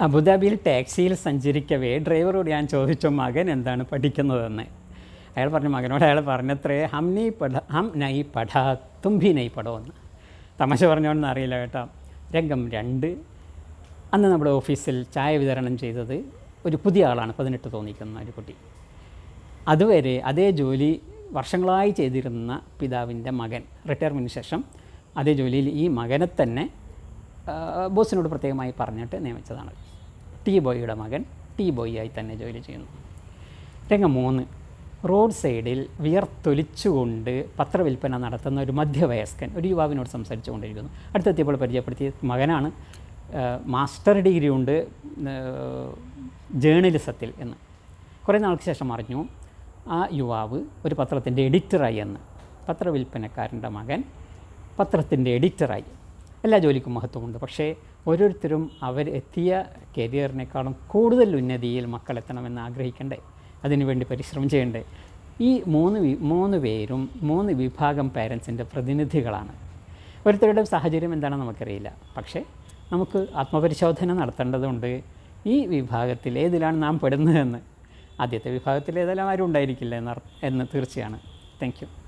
അബുദാബിയിൽ ടാക്സിയിൽ സഞ്ചരിക്കവേ ഡ്രൈവറോട് ഞാൻ ചോദിച്ചു മകൻ എന്താണ് പഠിക്കുന്നതെന്ന്? അയാൾ പറഞ്ഞു മകനോട് അയാൾ പറഞ്ഞത്രേ ഹം നീ പഠ ഹം നൈ പഠ തുമ്പി നൈ പടോ എന്ന് തമാശ പറഞ്ഞോണ്ടെന്ന് അറിയില്ല കേട്ടോ. രംഗം രണ്ട്. അന്ന് നമ്മുടെ ഓഫീസിൽ ചായ വിതരണം ചെയ്തത് ഒരു പുതിയ ആളാണ് പതിനെട്ട് തോന്നിക്കുന്ന ഒരു കുട്ടി. അതുവരെ അതേ ജോലി വർഷങ്ങളായി ചെയ്തിരുന്ന പിതാവിന്റെ മകൻ റിട്ടയർമെന്റിന് ശേഷം അതേ ജോലിയിൽ ഈ മകനെ തന്നെ ബോസിനോട് പ്രത്യേകമായി പറഞ്ഞിട്ട് നിയമിച്ചതാണ്. ടി ബോയിയുടെ മകൻ ടി ബോയിയായി തന്നെ ജോലി ചെയ്യുന്നു. രംഗം മൂന്ന്. റോഡ് സൈഡിൽ വിയർത്തൊലിച്ചുകൊണ്ട് പത്രവിൽപ്പന നടത്തുന്ന ഒരു മധ്യവയസ്കൻ ഒരു യുവാവിനോട് സംസാരിച്ചു കൊണ്ടിരിക്കുന്നു അടുത്തെത്തിയപ്പോൾ പരിചയപ്പെടുത്തിയ മകനാണ് മാസ്റ്റർ ഡിഗ്രി ഉണ്ട് ജേർണലിസത്തിൽ എന്ന്. കുറേ നാൾക്ക് ശേഷം അറിഞ്ഞു ആ യുവാവ് ഒരു പത്രത്തിന്റെ എഡിറ്ററായി എന്ന്. പത്രവിൽപ്പനക്കാരന്റെ മകൻ പത്രത്തിന്റെ എഡിറ്ററായി. എല്ലാ ജോലിക്കും മഹത്വമുണ്ട്. പക്ഷേ ഓരോരുത്തരും അവർ എത്തിയ കരിയറിനേക്കാളും കൂടുതൽ ഉന്നതിയിൽ മക്കളെത്തണമെന്ന് ആഗ്രഹിക്കണ്ടേ? അതിനുവേണ്ടി പരിശ്രമം ചെയ്യണ്ടേ? ഈ മൂന്ന് മൂന്ന് പേരും മൂന്ന് വിഭാഗം പേരൻസിന്റെ പ്രതിനിധികളാണ്. ഒരുത്തരുടെ സാഹചര്യം എന്താണെന്ന് നമുക്കറിയില്ല. പക്ഷേ നമുക്ക് ആത്മപരിശോധന നടത്തേണ്ടതുണ്ട്. ഈ വിഭാഗത്തിൽ ഏതിലാണ് നാം പെടുന്നതെന്ന്. ആദ്യത്തെ വിഭാഗത്തിൽ ഏതെല്ലാം ആരും ഉണ്ടായിരിക്കില്ല എന്ന് എന്ന് തീർച്ചയാണ്. താങ്ക്